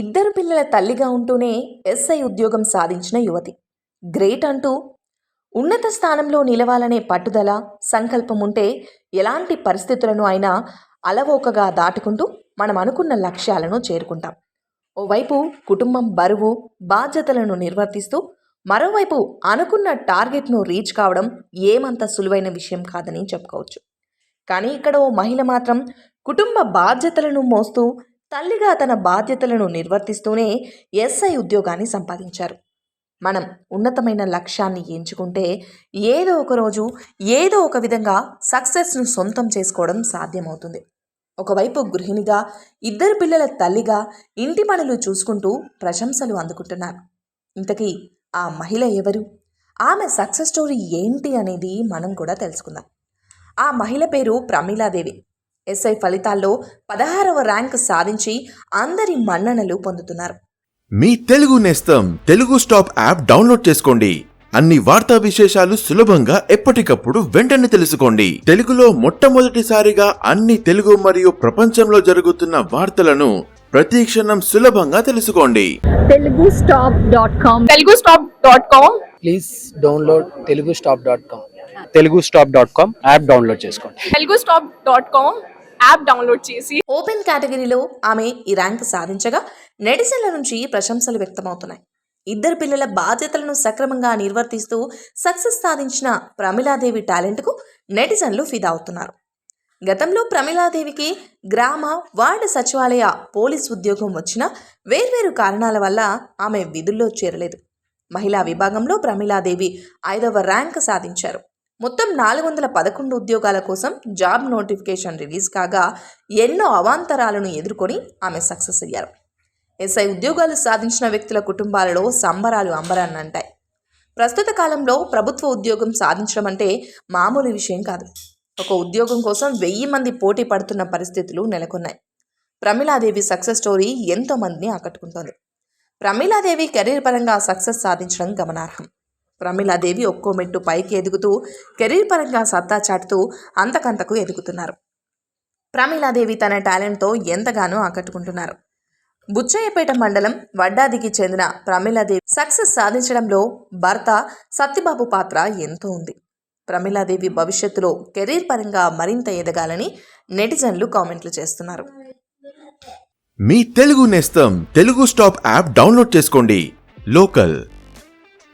ఇద్దరు పిల్లల తల్లిగా ఉంటూనే ఎస్ఐ ఉద్యోగం సాధించిన యువతి. గ్రేట్ అంటూ ఉన్నత స్థానంలో నిలవాలనే పట్టుదల సంకల్పం ఉంటే ఎలాంటి పరిస్థితులను అయినా అలవోకగా దాటుకుంటూ మనం అనుకున్న లక్ష్యాలను చేరుకుంటాం. ఓవైపు కుటుంబం బరువు బాధ్యతలను నిర్వర్తిస్తూ మరోవైపు అనుకున్న టార్గెట్ను రీచ్ కావడం ఏమంత సులువైన విషయం కాదని చెప్పుకోవచ్చు. కానీ ఇక్కడ ఓ మహిళ మాత్రం కుటుంబ బాధ్యతలను మోస్తూ తల్లిగా తన బాధ్యతలను నిర్వర్తిస్తూనే ఎస్ఐ ఉద్యోగాన్ని సంపాదించారు. మనం ఉన్నతమైన లక్ష్యాన్ని ఎంచుకుంటే ఏదో ఒక రోజు ఏదో ఒక విధంగా సక్సెస్ను సొంతం చేసుకోవడం సాధ్యమవుతుంది. ఒకవైపు గృహిణిగా ఇద్దరు పిల్లల తల్లిగా ఇంటి పనులు చూసుకుంటూ ప్రశంసలు అందుకుంటున్నారు. ఇంతకీ ఆ మహిళ ఎవరు? ఆమె సక్సెస్ స్టోరీ ఏంటి అనేది మనం కూడా తెలుసుకుందాం. ఆ మహిళ పేరు ప్రమీలాదేవి. ఎస్ఐ ఫలితాల్లో పదహారవ ర్యాంక్ సాధించి అందరి మన్ననలు పొందుతున్నారు. మీ తెలుగు నేస్తం తెలుగు స్టాప్ యాప్ డౌన్లోడ్ చేసుకోండి. అన్ని వార్తా విశేషాలు సులభంగా ఎప్పటికప్పుడు వెంటనే తెలుసుకోండి. తెలుగులో మొట్టమొదటిసారిగా అన్ని తెలుగు మరియు ప్రపంచంలో జరుగుతున్న వార్తలను ప్రతి క్షణం సులభంగా తెలుసుకోండి. Telugu stop dot com. Telugu stop dot com. Please download Telugu stop dot com. Telugu stop dot com app download చేసుకోండి. Telugu stop dot com. App download చేసి ఓపెన్ కేటగిరీలో ఆమె ఈ ర్యాంక్ సాధించగా నెటిజన్ల నుంచి ప్రశంసలు వ్యక్తమవుతున్నాయి. ఇద్దరు పిల్లల బాధ్యతలను సక్రమంగా నిర్వర్తిస్తూ సక్సెస్ సాధించిన ప్రమిళాదేవి టాలెంట్కు నెటిజన్లు ఫిదా అవుతున్నారు. గతంలో ప్రమిళాదేవికి గ్రామ వార్డు సచివాలయ పోలీస్ ఉద్యోగం వచ్చిన వేర్వేరు కారణాల వల్ల ఆమె విధుల్లో చేరలేదు. మహిళా విభాగంలో ప్రమిళాదేవి ఐదవ ర్యాంక్ సాధించారు. మొత్తం నాలుగు వందల పదకొండు ఉద్యోగాల కోసం జాబ్ నోటిఫికేషన్ రిలీజ్ కాగా ఎన్నో అవాంతరాలను ఎదుర్కొని ఆమె సక్సెస్ అయ్యారు. ఎస్ఐ ఉద్యోగాలు సాధించిన వ్యక్తుల కుటుంబాలలో సంబరాలు అంబరాన్నంటాయి. ప్రస్తుత కాలంలో ప్రభుత్వ ఉద్యోగం సాధించడం అంటే మామూలు విషయం కాదు. ఒక ఉద్యోగం కోసం వెయ్యి మంది పోటీ పడుతున్న పరిస్థితులు నెలకొన్నాయి. ప్రమిళాదేవి సక్సెస్ స్టోరీ ఎంతోమందిని ఆకట్టుకుంటోంది. ప్రమిళాదేవి కెరీర్ పరంగా సక్సెస్ సాధించడం గమనార్హం. ప్రమీలాదేవి ఒక్కో మెట్టు పైకి ఎదుగుతూ కెరీర్ పరంగా సత్తా చాటుతూ అంతకంతకు ఎదుగుతున్నారు. ప్రమీలాదేవి తన టాలెంట్తో ఎంతగానో ఆకట్టుకుంటున్నారు. బుచ్చయ్యపేట మండలం వడ్డాదికి చెందిన ప్రమీలాదేవి సక్సెస్ సాధించడంలో భర్త సత్యబాబు పాత్ర ఎంతో ఉంది. ప్రమీలాదేవి భవిష్యత్తులో కెరీర్ పరంగా మరింత ఎదగాలని నెటిజన్లు కామెంట్లు చేస్తున్నారు. మీ తెలుగు నేస్తం తెలుగు స్టాప్ యాప్ డౌన్లోడ్ చేసుకోండి. లోకల్.